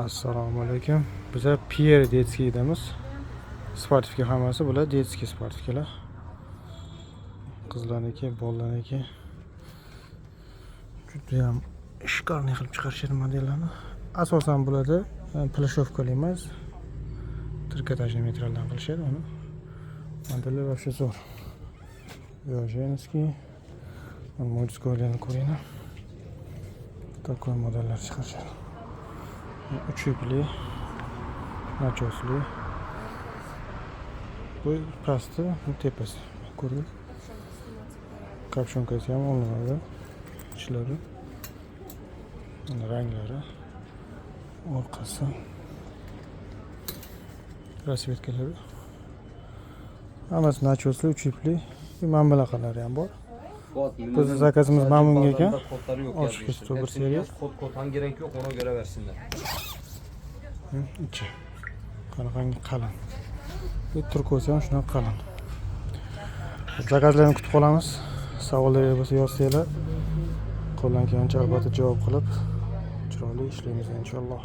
assalomu alaykum biza pier detskiydamiz sportivka hammasi bular detskiy sportivkalar qizlarniki bolalarniki judayam ishqorniy qilib chiqarishadi modellarni asosan bularda e, plashovkali emas trikotajniy materialdan qilishadi uni modellar вообще zo'r женский мужскойlarni ko'ringlar такой modellar chiqarishadi uch yukli nachosli bu pasti bu tepasi ko'rdik kapshonkasi ham olinadi ichlari Mana ranglari orqasi rasvetkalari hammasi nachosli uch yukli mana bunaqalari ham bor Bizni zakazimiz mamnun ekan. Yazmıştır. üstü bir yaz, Kod kod hangi renk yok ona göre versinler. Hı, ichi qanaqangi qalin bu turkosi ham shunaqa qalin zakazlarni kutib qolamiz savollar bo'lsa yozsanglar qo'ldan kelgancha albatta javob qilib chiroyli ishlaymiz inshaalloh